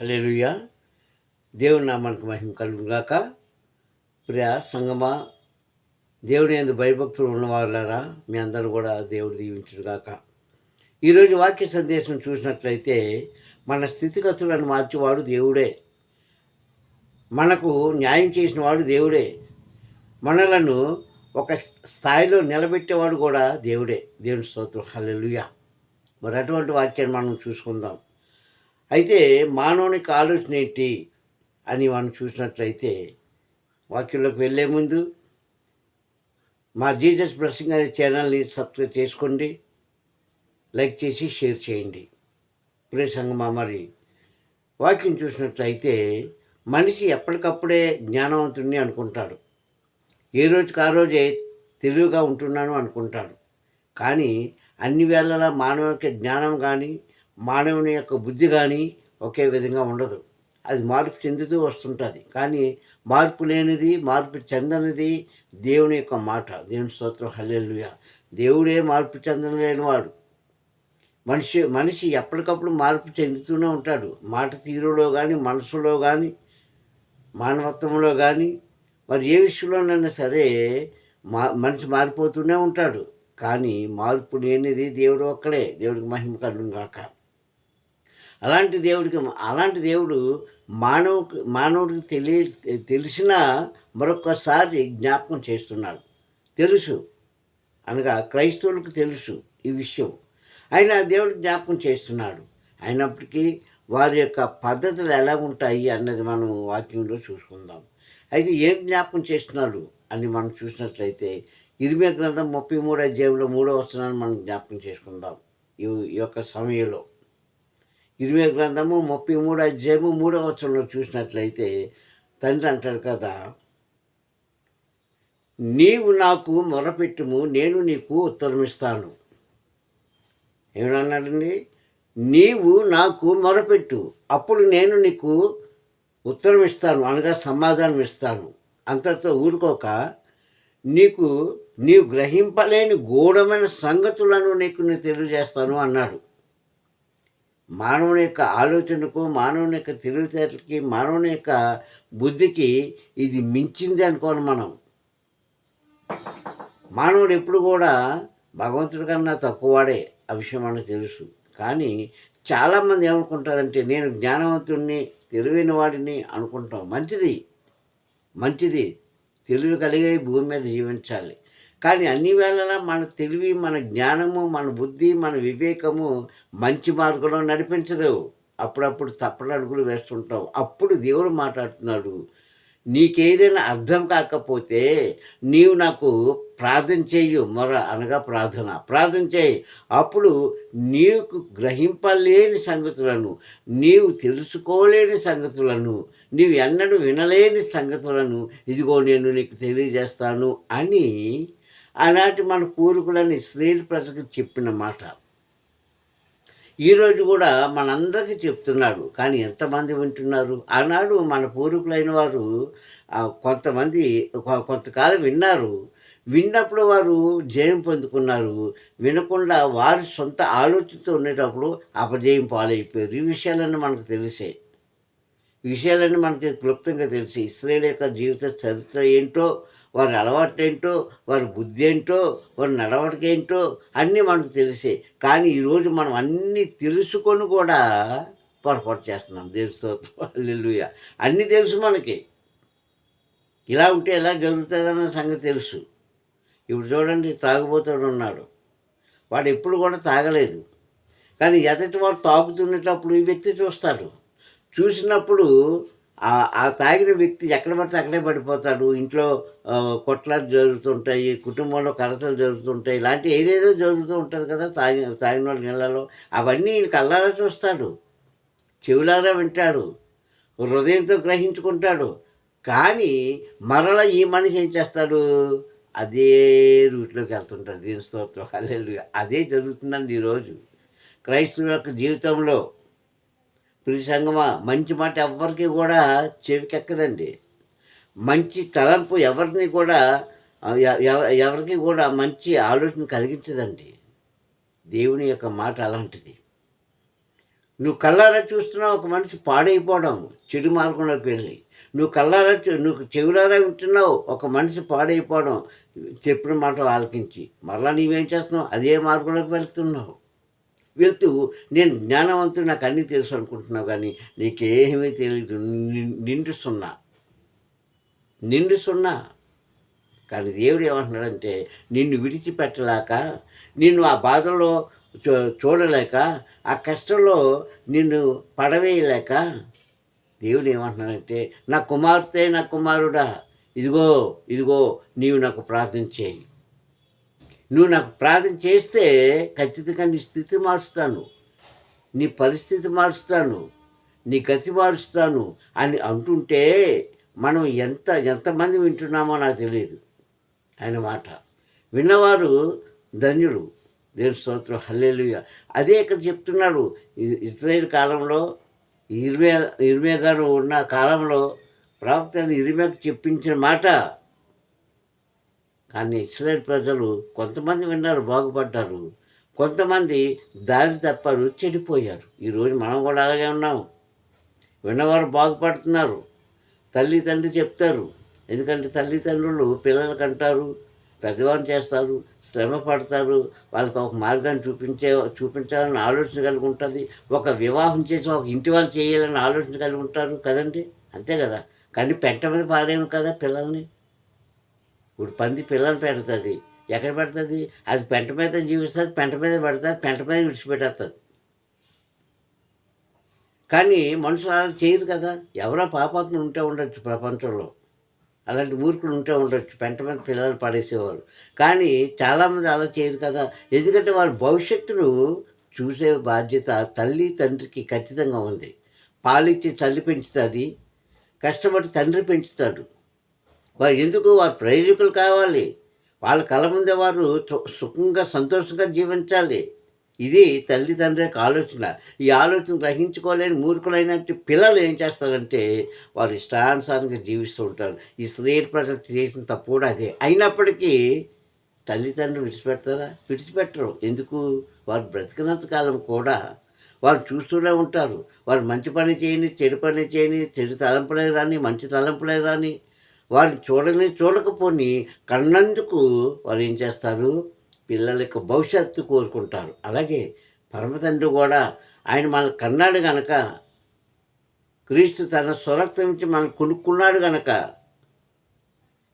హల్లెలూయా. దేవుని నామానికి మహిమ కలుగుగాక ప్రియ సంగమా దేవుని ఎందు భయభక్తులు ఉన్నవాళ్ళారా మీ అందరూ కూడా దేవుడు దీవించుగాక ఈరోజు వాక్య సందేశం చూసినట్లయితే మన స్థితిగతులను మార్చేవాడు దేవుడే. మనకు న్యాయం చేసిన వాడు దేవుడే. మనలను ఒక స్థాయిలో నిలబెట్టేవాడు కూడా దేవుడే. దేవుని స్తోత్రం. హల్లెలూయా. మరి అటువంటి వాక్యాన్ని మనం చూసుకుందాం. అయితే మానవునికి ఆలోచన ఏంటి అని మనం చూసినట్లయితే వాక్యంలోకి వెళ్ళే ముందు మా జీజస్ బ్లెస్సింగ్ అనే ఛానల్ని సబ్స్క్రైబ్ చేసుకోండి లైక్ చేసి షేర్ చేయండి. ప్రే సంగమా మరి వాక్యం చూసినట్లయితే మనిషి ఎప్పటికప్పుడే జ్ఞానవంతుడిని అనుకుంటాడు. ఏ రోజుకి ఆ రోజే తెలివిగా ఉంటున్నాను అనుకుంటాడు. కానీ అన్ని వేళలా మానవుకి జ్ఞానం కానీ మానవుని యొక్క బుద్ధి కానీ ఒకే విధంగా ఉండదు. అది మార్పు చెందుతూ వస్తుంటుంది. కానీ మార్పు లేనిది మార్పు చెందనిది దేవుని యొక్క మాట. దేవుని స్తోత్రం. హల్లెలూయా. దేవుడే మార్పు చెందలేనివాడు. మనిషి మనిషి ఎప్పటికప్పుడు మార్పు చెందుతూనే ఉంటాడు. మాట తీరులో కానీ మనసులో కానీ మానవత్వంలో కానీ మరి ఏ విషయంలోనైనా సరే మా మనిషి మారిపోతూనే ఉంటాడు. కానీ మార్పు లేనిది దేవుడు ఒక్కడే. దేవుడికి మహిమ కలుగు కాక అలాంటి దేవుడికి అలాంటి దేవుడు మానవ మానవుడికి తెలియ తెలిసిన మరొకసారి జ్ఞాపకం చేస్తున్నాడు. తెలుసు. అనగా క్రైస్తవులకు తెలుసు ఈ విషయం. ఆయన దేవుడు జ్ఞాపకం చేస్తున్నాడు. అయినప్పటికీ వారి యొక్క పద్ధతులు ఎలా ఉంటాయి అన్నది మనం వాక్యంలో చూసుకుందాం. అయితే ఏం జ్ఞాపకం చేస్తున్నాడు అని మనం చూసినట్లయితే ఇరిమే గ్రంథం ముప్పై మూడో జేబులో మూడో వస్తున్నాను మనం జ్ఞాపకం చేసుకుందాం. ఈ యొక్క సమయంలో. ఇరవై గ్రంథము ముప్పై మూడు అధ్యాయము మూడవ వచనంలో చూసినట్లయితే తండ్రి అంటాడు కదా నీవు నాకు మొరపెట్టుము నేను నీకు ఉత్తరమిస్తాను ఏమన్నాడండి? నీవు నాకు మొరపెట్టు అప్పుడు నేను నీకు ఉత్తరం ఇస్తాను అనగా సమాధానం ఇస్తాను. అంతటితో ఊరుకోక నీకు నీవు గ్రహింపలేని గూఢమైన సంగతులను నీకు నేను తెలియజేస్తాను అన్నాడు. మానవుని యొక్క ఆలోచనకు మానవుని యొక్క తెలివితేటలకి మానవుని యొక్క బుద్ధికి ఇది మించింది అనుకోను మనం. మానవుడు ఎప్పుడు కూడా భగవంతుడి కన్నా తక్కువవాడే ఆ విషయం మనకు తెలుసు. కానీ చాలామంది ఏమనుకుంటారంటే నేను జ్ఞానవంతుడిని తెలివైన వాడిని అనుకుంటాం. మంచిది. మంచిది. తెలివి కలిగే భూమి మీద జీవించాలి. కానీ అన్ని వేళలా మన తెలివి మన జ్ఞానము మన బుద్ధి మన వివేకము మంచి మార్గంలో నడిపించదు. అప్పుడప్పుడు తప్పని అడుగులు వేస్తుంటాం అప్పుడు దేవుడు మాట్లాడుతున్నాడు నీకేదైనా అర్థం కాకపోతే నీవు నాకు ప్రార్థన చేయు మొర అనగా ప్రార్థన. ప్రార్థన చేయి అప్పుడు నీకు గ్రహింపలేని సంగతులను నీవు తెలుసుకోలేని సంగతులను నీవు ఎన్నడూ వినలేని సంగతులను ఇదిగో నేను నీకు తెలియజేస్తాను అని ఆనాటి మన పూర్వీకులని స్త్రీల ప్రజలకు చెప్పిన మాట. ఈరోజు కూడా మనందరికీ చెప్తున్నాడు. కానీ ఎంతమంది వింటున్నారు? ఆనాడు మన పూర్వీకులైన వారు కొంతమంది కొంతకాలం విన్నారు. విన్నప్పుడు వారు జయం పొందుకున్నారు. వినకుండా వారి సొంత ఆలోచనతో ఉండేటప్పుడు అపజయం పాలైపోయారు. ఈ విషయాలన్నీ మనకు తెలిసే. విషయాలన్నీ మనకి క్లుప్తంగా తెలిసి ఇస్రాయేల్ యొక్క జీవిత చరిత్ర ఏంటో వారి అలవాటు ఏంటో వారి బుద్ధి ఏంటో వారి నడవడిక ఏంటో అన్నీ మనకు తెలిసే. కానీ ఈరోజు మనం అన్నీ తెలుసుకొని కూడా పొరపాటు చేస్తున్నాం. దేవుడితో హల్లెలూయా. అన్నీ తెలుసు మనకి. ఇలా ఉంటే ఎలా జరుగుతుందన్న సంగతి తెలుసు. ఇప్పుడు చూడండి తాగుబోతాడు ఉన్నాడు. వాడు ఎప్పుడు కూడా తాగలేదు. కానీ ఎదటి వాడు తాగుతున్నప్పుడు ఈ వ్యక్తి చూస్తాడు. చూసినప్పుడు ఆ- తాగిన వ్యక్తి ఎక్కడ పడితే అక్కడే పడిపోతాడు. ఇంట్లో ఆ, కొట్లాట జరుగుతుంటాయి కుటుంబంలో కలతలు జరుగుతుంటాయి. ఇలాంటి ఏదేదో జరుగుతూ ఉంటుంది కదా తాగి తాగిన వాళ్ళ నీళ్ళలో. అవన్నీ ఈయన కళ్ళారా చూస్తాడు. చెవులారా వింటాడు. హృదయంతో గ్రహించుకుంటాడు. కానీ మరలా ఈ మనిషి ఏం చేస్తాడు? అదే రూట్లోకి వెళ్తుంటాడు. దీని స్తోత్రం. అదే జరుగుతుందండి ఈరోజు. క్రైస్తవుల యొక్క జీవితంలో ప్రియ సంగమా మంచి మాట ఎవరికి కూడా చెవికెక్కదండి. మంచి తలంపు ఎవరిని కూడా ఎ- ఎవ- ఎవరికి కూడా మంచి ఆలోచన కలిగించదండి. దేవుని యొక్క మాట అలాంటిది. నువ్వు కళ్ళారా చూస్తున్నావు ఒక మనిషి పాడైపోవడం చెడు మార్గంలోకి వెళ్ళి. నువ్వు కళ్ళారా నువ్వు చెవులారా వింటున్నావు ఒక మనిషి పాడైపోవడం చెప్పిన మాట ఆలకించి. మరలా నీవేం చేస్తున్నావు? అదే మార్గంలోకి వెళ్తున్నావు. వెళ్తూ నేను జ్ఞానవంతుడు నాకు అన్నీ తెలుసు అనుకుంటున్నావు కానీ నీకేమీ తెలియదు నిండుస్తున్నా నిండు సున్నా నిండు సున్నా కానీ దేవుడు ఏమంటున్నాడంటే నిన్ను విడిచిపెట్టలేక నిన్ను ఆ బాధలో చూ చూడలేక ఆ కష్టంలో నిన్ను పడవేయలేక దేవుడు ఏమంటున్నాడంటే నా కుమార్తె నా కుమారుడా ఇదిగో ఇదిగో నీవు నాకు ప్రార్థన చేయి. నువ్వు నాకు ప్రార్థన చేస్తే ఖచ్చితంగా నీ స్థితి మారుస్తాను. నీ పరిస్థితి మారుస్తాను. నీ గతి మారుస్తాను అని అంటుంటే మనం ఎంత ఎంతమంది వింటున్నామో నాకు తెలియదు. ఆయన మాట విన్నవారు ధన్యుడు దేవుని స్తోత్రం. హల్లెలూయ. అదే ఇక్కడ చెప్తున్నాడు ఇ- ఇజ్రాయేల్ కాలంలో ఇరిమే ఇరిమే గారు ఉన్న కాలంలో ప్రవక్త ఇరిమేకు చెప్పించిన మాట కానీ ఇస్రాయేల్ ప్రజలు కొంతమంది విన్నారు బాగుపడ్డారు. కొంతమంది దారి తప్పారు చెడిపోయారు. ఈరోజు మనం కూడా అలాగే ఉన్నాం. విన్నవారు బాగుపడుతున్నారు. తల్లి తండ్రి చెప్తారు. ఎందుకంటే తల్లిదండ్రులు పిల్లలకి అంటారు పెద్దవారు చేస్తారు శ్రమ పడతారు. వాళ్ళకి ఒక మార్గాన్ని చూపించే చూపించాలని ఆలోచన కలిగి ఉంటుంది. ఒక వివాహం చేసి ఒక ఇంటి వాళ్ళు చేయాలని ఆలోచన కలిగి ఉంటారు కదండి? అంతే కదా. కానీ పెంట మీద పారేము కదా పిల్లల్ని. ఇప్పుడు పంది పిల్లలు పెడుతుంది. ఎక్కడ పెడుతుంది? అది పెంట మీద జీవిస్తుంది పెంట మీద పెడుతుంది పెంట మీద విడిచిపెట్టేస్తుంది. కానీ మనుషులు అలా చేయరు కదా. ఎవరో పాపాత్మ ఉంటే ఉండొచ్చు ప్రపంచంలో. అలాంటి మూర్ఖులు ఉంటే ఉండొచ్చు పెంట మీద పిల్లలు పడేసేవారు. కానీ చాలామంది అలా చేయరు కదా. ఎందుకంటే వారి భవిష్యత్తును చూసే బాధ్యత తల్లి తండ్రికి ఖచ్చితంగా ఉంది. పాలిచ్చి తల్లి పెంచుతుంది కష్టపడి తండ్రి పెంచుతాడు. వారు ఎందుకు వారు ప్రయోజకులు కావాలి? వాళ్ళ కళ ముందే వారు సుఖంగా సంతోషంగా జీవించాలి. ఇది తల్లిదండ్రి యొక్క ఆలోచన. ఈ ఆలోచన గ్రహించుకోలేని మూర్ఖులైనట్టు పిల్లలు ఏం చేస్తారంటే వారు ఇష్టానుసారంగా జీవిస్తూ ఉంటారు. ఈ స్త్రీ ప్రజలు చేసిన తప్పు కూడా అదే. అయినప్పటికీ తల్లిదండ్రులు విడిచిపెడతారా? విడిచిపెట్టరు. ఎందుకు? వారు బ్రతికినంత కాలం కూడా వారు చూస్తూనే ఉంటారు. వారు మంచి పని చేయని చెడు పని చేయని చెడు తలంపులే రాని మంచి తలంపులే రాని వారిని చూడని చూడకపోని కన్నందుకు వారు ఏం చేస్తారు? పిల్లల యొక్క భవిష్యత్తు కోరుకుంటారు. అలాగే పరమతండ్రి కూడా ఆయన మన కన్నాడు గనక క్రీస్తు తన స్వరక్తం నుంచి మనం కొనుక్కున్నాడు గనక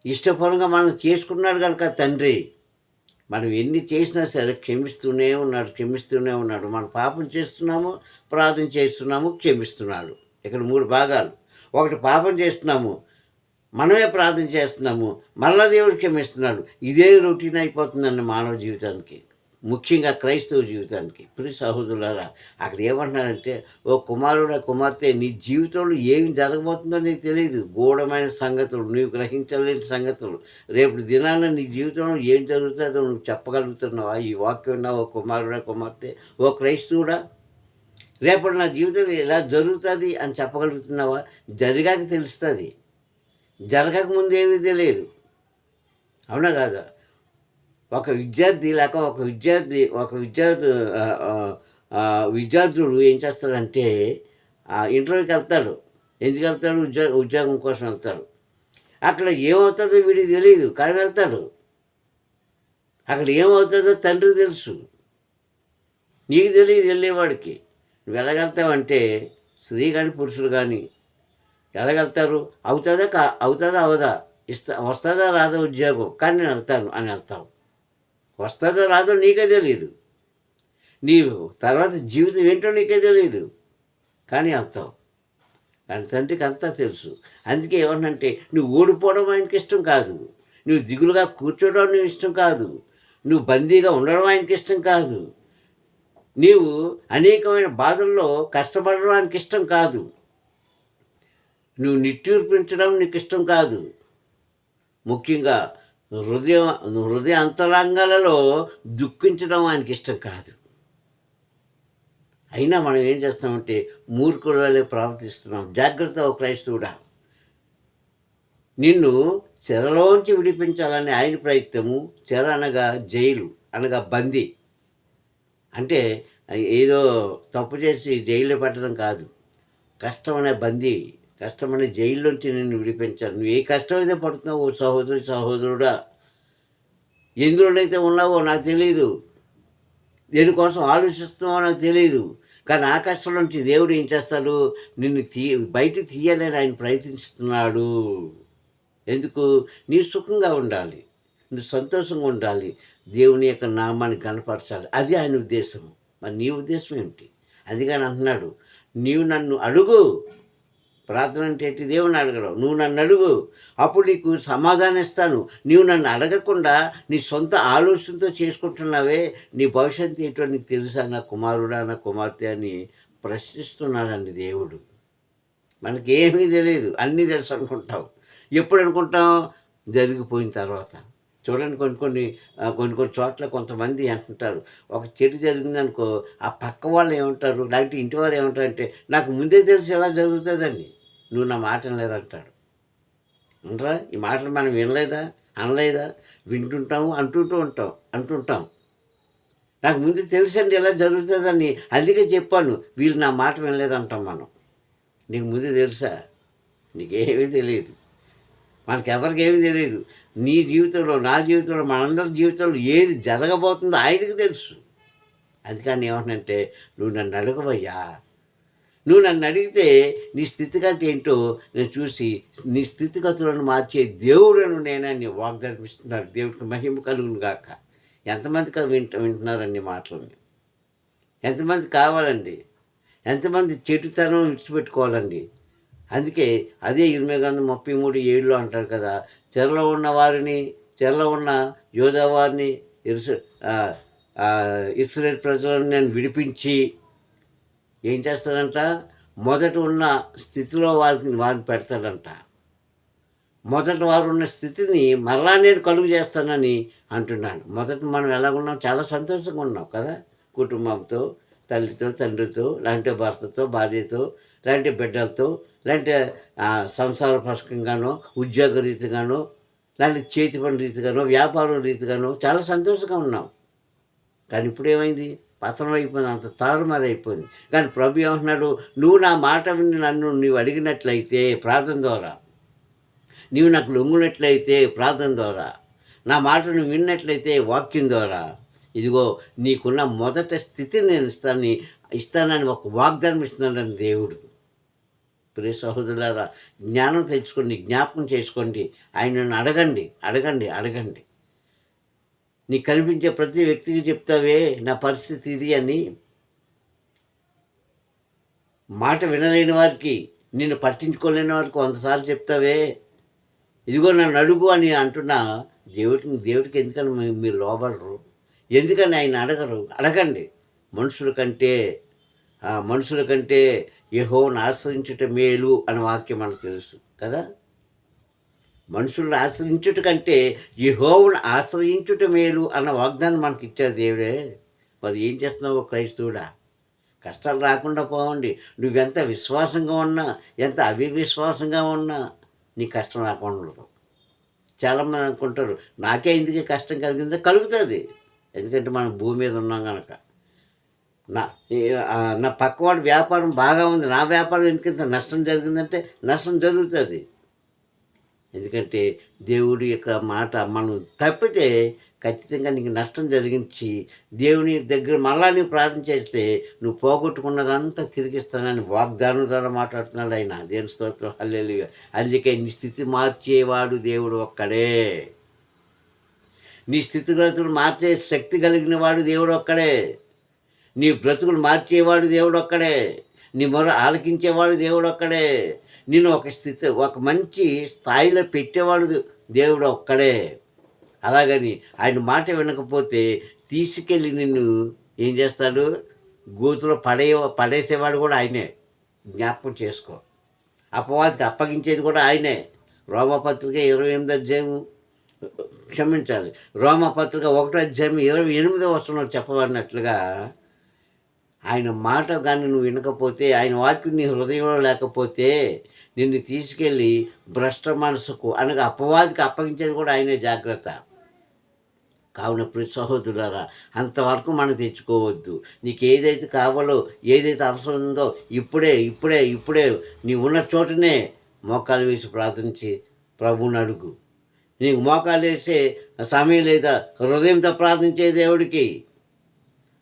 ఇష్టపరంగా మనం చేసుకున్నాడు కనుక తండ్రి మనం ఎన్ని చేసినా సరే క్షమిస్తూనే ఉన్నాడు క్షమిస్తూనే ఉన్నాడు. మనం పాపం చేస్తున్నాము ప్రార్థన చేస్తున్నాము క్షమిస్తున్నాడు. ఇక్కడ మూడు భాగాలు. ఒకటి పాపం చేస్తున్నాము మనమే ప్రార్థన చేస్తున్నాము మళ్ళా దేవుడు క్షమిస్తున్నాడు. ఇదే రొటీన్ అయిపోతుందండి మానవ జీవితానికి. ముఖ్యంగా క్రైస్తవ జీవితానికి. ప్రి సహోదరులారా అక్కడ ఏమంటున్నారంటే ఓ కుమారుడ కుమార్తె నీ జీవితంలో ఏమి జరగబోతుందో నీకు తెలియదు. గూఢమైన సంగతులు నీవు గ్రహించలేని సంగతులు. రేపు దినాన నీ జీవితంలో ఏం జరుగుతుందో నువ్వు చెప్పగలుగుతున్నావా? ఈ వాక్యం ఉన్నావు ఓ కుమారుడ కుమార్తె ఓ క్రైస్తవుడా? రేపు నా జీవితంలో ఇలా జరుగుతుంది అని చెప్పగలుగుతున్నావా? జరిగాక తెలుస్తుంది. జరగక ముందు ఏమీ తెలియదు. అవునా కాదా? ఒక విద్యార్థి లేక ఒక విద్యార్థి ఒక విద్యార్థి విద్యార్థుడు ఏం చేస్తాడంటే ఆ, ఇంటర్వ్యూకి వెళ్తాడు. ఎందుకు వెళ్తాడు? ఉద్యోగ ఉద్యోగం కోసం వెళ్తాడు. అక్కడ ఏమవుతుందో వీడికి తెలియదు కానీ వెళ్తాడు. అక్కడ ఏమవుతుందో తండ్రికి తెలుసు. నీకు తెలియదు వెళ్ళేవాడికి నువ్వు ఎలాగెళ్తావంటే స్త్రీ కానీ పురుషులు కానీ ఎలాగెళ్తారు? అవుతుందా కా అవుతుందా అవదా? ఇస్తా వస్తుందా రాదా ఉద్యోగం? కానీ నేను వెళ్తాను అని వెళ్తావు. వస్తుందో రాదో నీకే తెలియదు నీ తర్వాత జీవితం ఏంటో నీకే తెలియదు కానీ వెళ్తావు. కానీ తండ్రికి అంతా తెలుసు. అందుకే ఏమన్నంటే నువ్వు ఓడిపోవడం ఆయనకి ఇష్టం కాదు. నువ్వు దిగులుగా కూర్చోవడం నువ్వు ఇష్టం కాదు. నువ్వు బందీగా ఉండడం ఆయనకి ఇష్టం కాదు. నీవు అనేకమైన బాధల్లో కష్టపడడం ఆయనకి ఇష్టం కాదు. నువ్వు నిట్టూర్పించడం నీకు ఇష్టం కాదు. ముఖ్యంగా హృదయ హృదయ అంతరంగాలలో దుఃఖించడం ఆయనకి ఇష్టం కాదు. అయినా మనం ఏం చేస్తామంటే మూర్ఖుడు వల్లే ప్రవర్తిస్తున్నాం జాగ్రత్త ఓ క్రైస్తవుడా. నిన్ను చెరలోంచి విడిపించాలని ఆయన ప్రయత్నము చెర అనగా జైలు అనగా బందీ. అంటే ఏదో తప్పు చేసి జైల్లో పెట్టడం కాదు. కష్టమనే బందీ. కష్టమని జైల్లోంచి నిన్ను విడిపించాను నువ్వు ఏ కష్టం అయితే పడుతున్నావు ఓ సహోదరి సహోదరుడా ఎందులోనైతే ఉన్నావో నాకు తెలియదు దేనికోసం ఆలోచిస్తున్నావో నాకు తెలియదు కానీ ఆ కష్టం నుంచి దేవుడు ఏం చేస్తాడు? నిన్ను తీ బయట తీయాలని ఆయన ప్రయత్నిస్తున్నాడు. ఎందుకు? నీ సుఖంగా ఉండాలి. నువ్వు సంతోషంగా ఉండాలి. దేవుని యొక్క నామాన్ని కనపరచాలి అది ఆయన ఉద్దేశము. మరి నీ ఉద్దేశం ఏమిటి? అందుకని అంటున్నాడు. నీవు నన్ను అడుగు. ప్రార్థన అంటే ఏంటి? దేవుని అడగడం. నువ్వు నన్ను అడుగు. అప్పుడు నీకు సమాధానం ఇస్తాను. నీవు నన్ను అడగకుండా నీ సొంత ఆలోచనతో చేసుకుంటున్నావే. నీ భవిష్యత్తు ఏంటో నీకు తెలుసా? నా కుమారుడా నా కుమార్తె అని ప్రశ్నిస్తున్నాడండి దేవుడు. మనకి ఏమీ తెలియదు అన్నీ తెలుసు అనుకుంటాం. ఎప్పుడు అనుకుంటాం? జరిగిపోయిన తర్వాత. చూడండి కొన్ని కొన్ని కొన్ని కొన్ని చోట్ల కొంతమంది అంటుంటారు. ఒక చెడు జరిగిందనుకో ఆ పక్క వాళ్ళు ఏమంటారు? లేకపోతే ఇంటి వారు ఏమంటారు అంటే నాకు ముందే తెలిసి ఎలా జరుగుతుందని. నువ్వు నా మాట లేదంటాడు అంటారా ఈ మాటలు మనం వినలేదా అనలేదా? వింటుంటాము అంటుంటూ ఉంటాం అంటుంటాం. నాకు ముందు తెలుసండి ఎలా జరుగుతుందని అందుకే చెప్పాను. వీళ్ళు నా మాట వినలేదంటాం మనం. నీకు ముందు తెలుసా? నీకేమీ తెలియదు. మనకెవరికి ఏమీ తెలియదు. నీ జీవితంలో నా జీవితంలో మనందరి జీవితంలో ఏది జరగబోతుందో ఆయనకి తెలుసు. అందుకని ఏమంటుంటే నువ్వు నన్ను అడగవయ్యా నువ్వు నన్ను అడిగితే నీ స్థితిగతి ఏంటో నేను చూసి నీ స్థితిగతులను మార్చే దేవుడను నేనని వాగ్దానిపిస్తున్నాడు దేవుడికి మహిమ కలుగును గాక. ఎంతమంది వింట వింటున్నారండి మాటలని? ఎంతమంది కావాలండి? ఎంతమంది చెడుతనం విడిచిపెట్టుకోవాలండి? అందుకే అదే ఇరవై గ్రంథం ముప్పై మూడు ఏడులో అంటారు కదా చెరలో ఉన్న వారిని చెరలో ఉన్న యోధా వారిని ఇరుసు ఇస్రాయేల్ ప్రజలను నేను విడిపించి ఏం చేస్తారంట మొదట ఉన్న స్థితిలో వారిని వారిని పెడతారంట మొదట వారు ఉన్న స్థితిని మరలా నేను కలుగు చేస్తానని అంటున్నాను మొదట మనం ఎలా ఉన్నాం చాలా సంతోషంగా ఉన్నాం కదా? కుటుంబంతో తల్లితో తండ్రితో లాంటి భర్తతో భార్యతో లాంటి బిడ్డలతో లేదంటే సంసార పరకంగానో ఉద్యోగ రీతిగానో లాంటి చేతి పని రీతిగానో వ్యాపారం రీతిగానో చాలా సంతోషంగా ఉన్నాం. కానీ ఇప్పుడు ఏమైంది? పతనం అయిపోయింది అంత తారుమారు అయిపోయింది. కానీ ప్రభు ఏమంటున్నాడు? నువ్వు నా మాట విని నన్ను నీవు అడిగినట్లయితే ప్రార్థన ద్వారా నీవు నాకు లొంగునట్లయితే ప్రార్థన ద్వారా నా మాటను విన్నట్లయితే వాక్యం ద్వారా ఇదిగో నీకున్న మొదట స్థితిని నేను ఇస్తాను ఇస్తానని ఒక వాగ్దానం ఇస్తున్నాడని దేవుడు. ప్రియ సహోదరులారా జ్ఞానం తెచ్చుకోండి జ్ఞాపకం చేసుకోండి. ఆయనను అడగండి అడగండి అడగండి. నీకు కనిపించే ప్రతి వ్యక్తికి చెప్తావే నా పరిస్థితి ఇది అని. మాట వినలేని వారికి నిన్ను పట్టించుకోలేని వారికి వందసార్లు చెప్తావే. ఇదిగో నన్ను అడుగు అని అంటున్నా దేవుడికి దేవుడికి ఎందుకని మీరు లోబడరు? ఎందుకని ఆయన అడగరు? అడగండి. మనుషుల కంటే మనుషుల కంటే యహోను ఆశ్రయించుట మేలు అనే వాక్యం మనకు తెలుసు కదా? మనుషులను ఆశ్రయించుట కంటే యెహోవాను ఆశ్రయించుట మేలు అన్న వాగ్దానం మనకి ఇచ్చారు దేవుడే. మరి ఏం చేస్తున్నావు క్రైస్తవుడా? కష్టాలు రాకుండా పోవండి. నువ్వెంత విశ్వాసంగా ఉన్నా ఎంత అవివిశ్వాసంగా ఉన్నా నీ కష్టం రాకుండా ఉండదు. చాలామంది అనుకుంటారు నాకే ఎందుకు కష్టం కలిగిందో? కలుగుతుంది. ఎందుకంటే మనం భూమి మీద ఉన్నాం కనుక నా నా పక్కవాడి వ్యాపారం బాగా ఉంది. నా వ్యాపారం ఎందుకంత నష్టం జరిగిందంటే నష్టం జరుగుతుంది. ఎందుకంటే దేవుడి యొక్క మాట మనం తప్పితే ఖచ్చితంగా నీకు నష్టం జరిగించి దేవుని దగ్గర మళ్ళా నీవు ప్రార్థన చేస్తే నువ్వు పోగొట్టుకున్నదంతా తిరిగిస్తానని వాగ్దానం ద్వారా మాట్లాడుతున్నాడు ఆయన. దేవుని స్తోత్రం. హల్లెలుగా అందుకే నీ స్థితి మార్చేవాడు దేవుడు ఒక్కడే. నీ స్థితిగతులు మార్చే శక్తి కలిగిన వాడు దేవుడు ఒక్కడే. నీ బ్రతుకులు మార్చేవాడు దేవుడు ఒక్కడే. నీ మొర ఆలకించేవాడు దేవుడు ఒక్కడే. నేను ఒక స్థితి ఒక మంచి స్థాయిలో పెట్టేవాడు దేవుడు ఒక్కడే. అలాగని ఆయన మాట వినకపోతే తీసుకెళ్ళి నిన్ను ఏం చేస్తాడు? గోతులో పడే పడేసేవాడు కూడా ఆయనే. జ్ఞాపకం చేసుకో. అపవాదికి అప్పగించేది కూడా ఆయనే. రోమపత్రిక ఇరవై ఎనిమిది అధ్యాయం క్షమించాలి. రోమపత్రిక ఒకటో అధ్యాయం ఇరవై ఎనిమిదో వచనంలో చెప్పబడినట్లుగా ఆయన మాట కానీ నువ్వు వినకపోతే ఆయన వాక్యం నీ హృదయంలో లేకపోతే నిన్ను తీసుకెళ్ళి భ్రష్ట మనసుకు అనగా అపవాదికి అప్పగించేది కూడా ఆయనే జాగ్రత్త. కావున ప్రతి సహోదరులారా అంతవరకు మనం తెచ్చుకోవద్దు. నీకు ఏదైతే కావాలో ఏదైతే అవసరం ఉందో ఇప్పుడే ఇప్పుడే ఇప్పుడే నీ ఉన్న చోటనే మోకాలు వేసి ప్రార్థించి ప్రభువుని అడుగు. నీకు మోకాలు వేసే సమయం లేదా హృదయంతో ప్రార్థించే దేవుడికి.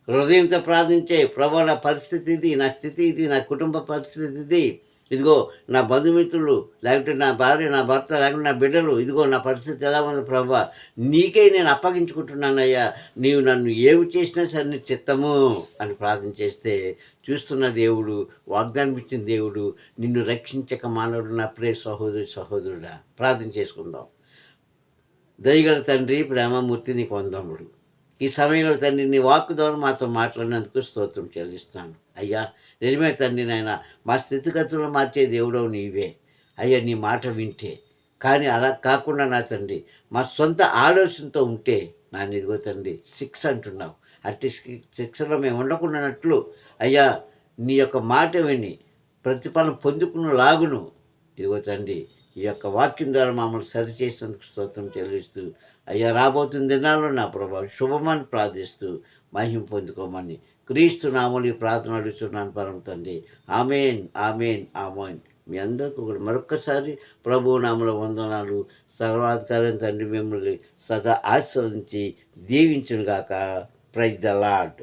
హృదయంతో ప్రార్థించే ప్రభు నా పరిస్థితి ఇది నా స్థితి ఇది నా కుటుంబ పరిస్థితి ఇది. ఇదిగో నా బంధుమిత్రులు లేకపోతే నా భార్య నా భర్త లేకపోతే నా బిడ్డలు ఇదిగో నా పరిస్థితి ఎలా ఉంది ప్రభా? నీకే నేను అప్పగించుకుంటున్నానయ్యా. నీవు నన్ను ఏమి చేసినా సరే నీ చిత్తము అని ప్రార్థన చేస్తే చూస్తున్న దేవుడు వాగ్దానం ఇచ్చిన దేవుడు నిన్ను రక్షించక మానవుడు నా ప్రే సహోదరి సహోదరుడా. ప్రార్థన చేసుకుందాం. దయగల తండ్రి ప్రేమమూర్తి నీకు వందముడు ఈ సమయంలో తండ్రి నీ వాక్కు ద్వారా మాతో మాట్లాడినందుకు స్తోత్రం చెల్లిస్తాను అయ్యా నిజమే తండ్రి నాయన మా స్థితిగతులను మార్చే దేవుడవు నీవే. అయ్యా నీ మాట వింటే. కానీ అలా కాకుండా నా తండ్రి మా సొంత ఆలోచనతో ఉంటే నా ఇదిగో తండ్రి శిక్ష అంటున్నావు. అట్టి శిక్షలో మేము ఉండకుండానట్లు అయ్యా నీ యొక్క మాట విని ప్రతిఫలం పొందుకున్న లాగును ఇదిగో తండ్రి ఈ యొక్క వాక్యం ద్వారా మమ్మల్ని సరిచేసినందుకు స్తోత్రం చెల్లిస్తూ అయ్యా రాబోతున్న దినాల్లో నా ప్రభా శుభమని ప్రార్థిస్తూ మహిం పొందుకోమని క్రీస్తు నామూలి ప్రార్థన అడుగుతున్నాను పరమ తండ్రి. Amen amen amen. మీ అందరికీ కూడా మరొక్కసారి ప్రభు నామల వందనాలు. సర్వాధికారం తండ్రి మిమ్మల్ని సదా ఆశీర్వదించి దీవించునుగాక. Praise the lord